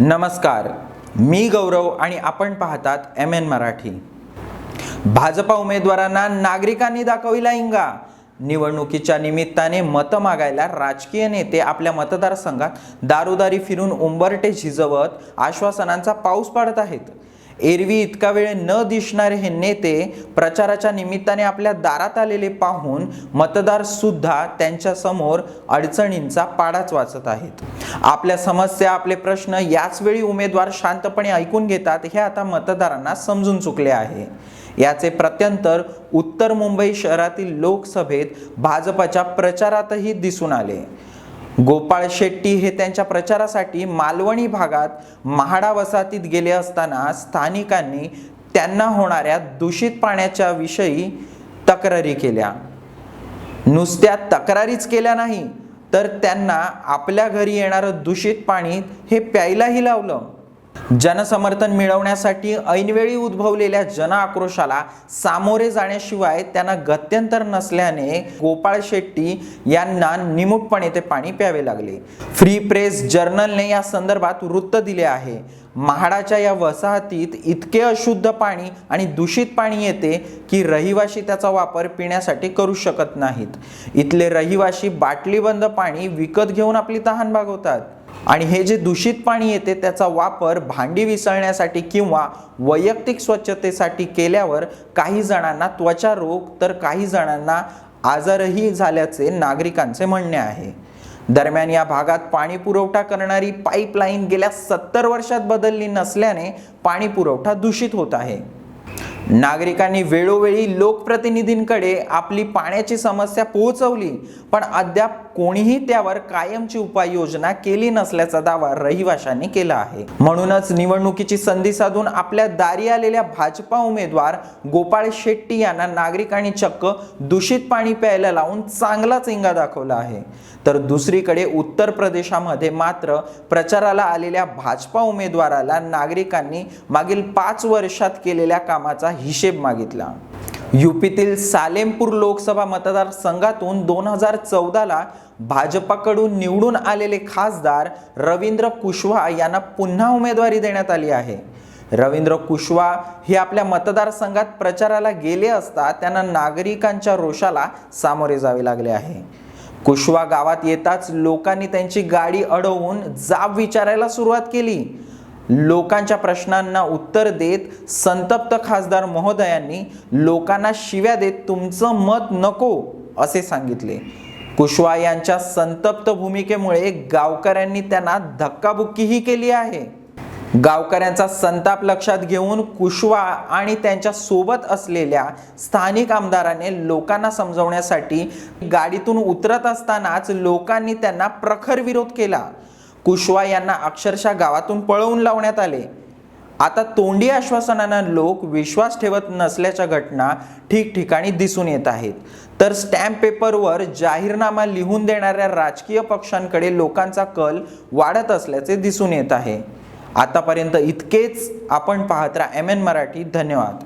नमस्कार. मी गौरव आणि आपण पाहतात एम एन मराठी. भाजपा उमेदवारांना नागरिकांनी दाखविला इंगा. निवडणुकीच्या निमित्ताने मतं मागायला राजकीय नेते आपल्या मतदारसंघात दारोदारी फिरून उंबरटे झिजवत आश्वासनांचा पाऊस पाडत आहेत. एरवी इतका वेळ न दिसणारे हे नेते प्रचाराच्या निमित्ताने आपल्या दारात आलेले पाहून मतदार सुद्धा त्यांच्यासमोर अडचणींचा पाडाच वाचत आहेत. आपल्या समस्या आपले प्रश्न याच वेळी उमेदवार शांतपणे ऐकून घेतात हे आता मतदारांना समजून चुकले आहे. याचे प्रत्यंतर उत्तर मुंबई शहरातील लोकसभेत भाजपच्या प्रचारातही दिसून आले. गोपाळ शेट्टी हे त्यांच्या प्रचारासाठी मालवणी भागात महाडा वसाहतीत गेले असताना स्थानिकांनी त्यांना होणाऱ्या दूषित पाण्याच्या विषयी तक्रारी केल्या. नुसत्या तक्रारीच केल्या नाही तर त्यांना आपल्या घरी येणारं दूषित पाणी हे प्यायलाही लावलं. जनसमर्थन मिळवण्यासाठी ऐनवेळी उद्भवलेल्या जन आक्रोशाला सामोरे जाण्याशिवाय त्यांना गत्यंतर नसल्याने गोपाळ शेट्टी यांना निमूटपणे ते पाणी प्यावे लागले. फ्री प्रेस जर्नलने या संदर्भात वृत्त दिले आहे. महाडाच्या या वसाहतीत इतके अशुद्ध पाणी आणि दूषित पाणी येते की रहिवाशी त्याचा वापर पिण्यासाठी करू शकत नाहीत. इथले रहिवाशी बाटलीबंद पाणी विकत घेऊन आपली तहान भागवतात. आणि हे जे दूषित पाणी येते त्याचा वापर भांडी विसळण्यासाठी किंवा वैयक्तिक स्वच्छतेसाठी केल्यावर काही जणांना त्वचा रोग तर काही जणांना आजारही झाल्याचे नागरिकांचे म्हणणे आहे. दरम्यान या भागात पाणी पुरवठा करणारी पाईपलाईन गेल्या सत्तर वर्षात बदलली नसल्याने पाणी पुरवठा दूषित होत आहे. नागरिकांनी वेळोवेळी लोकप्रतिनिधींकडे आपली पाण्याची समस्या पोहोचवली पण अद्याप कोणीही त्यावर कायमची उपाययोजना केली नसल्याचा दावा रहिवाशांनी केला आहे. म्हणूनच निवडणुकीची संधी साधून आपल्या दारी आलेल्या भाजपा उमेदवार गोपाळ शेट्टी यांना नागरिकांनी चक्क दूषित पाणी प्यायला लावून चांगलाच इंगा दाखवला आहे. तर दुसरीकडे उत्तर प्रदेशामध्ये मात्र प्रचाराला आलेल्या भाजपा उमेदवाराला नागरिकांनी मागील पाच वर्षात केलेल्या कामाचा हिशेब मागितला. युपीतील सालेमपूर लोकसभा मतदारसंघातून दोन हजार चौदाला भाजपाकडून निवडून आलेले खासदार रवींद्र कुशवा यांना पुन्हा उमेदवारी देण्यात आली आहे. रवींद्र कुशवा हे आपल्या मतदारसंघात प्रचाराला गेले असता त्यांना नागरिकांच्या रोषाला सामोरे जावे लागले आहे. कुशवा गावात येताच लोकांनी त्यांची गाडी अडवून जाब विचारायला सुरुवात केली. लोकांच्या प्रश्नांना उत्तर देत संतप्त खासदार महोदयांनी लोकांना शिव्या देत तुमचं मत नको असे सांगितले. कुशवा यांच्या संतप्त भूमिकेमुळे गावकऱ्यांनी त्यांना धक्काबुक्कीही केली आहे. गावकऱ्यांचा संताप लक्षात घेऊन कुशवा आणि त्यांच्यासोबत असलेल्या स्थानिक आमदाराने लोकांना समजवण्यासाठी गाडीतून उतरत असतानाच लोकांनी त्यांना प्रखर विरोध केला. कुशवा यांना अक्षरशः गावातून पळवून लावण्यात आले. आता तोंडी आश्वासनानं लोक विश्वास ठेवत नसल्याच्या घटना ठिकठिकाणी दिसून येत आहेत. तर स्टॅम्प पेपरवर जाहीरनामा लिहून देणाऱ्या राजकीय पक्षांकडे लोकांचा कल वाढत असल्याचे दिसून येत आहे. आतापर्यंत इतकेच. आपण पाहत राहा एम एन मराठी धन्यवाद.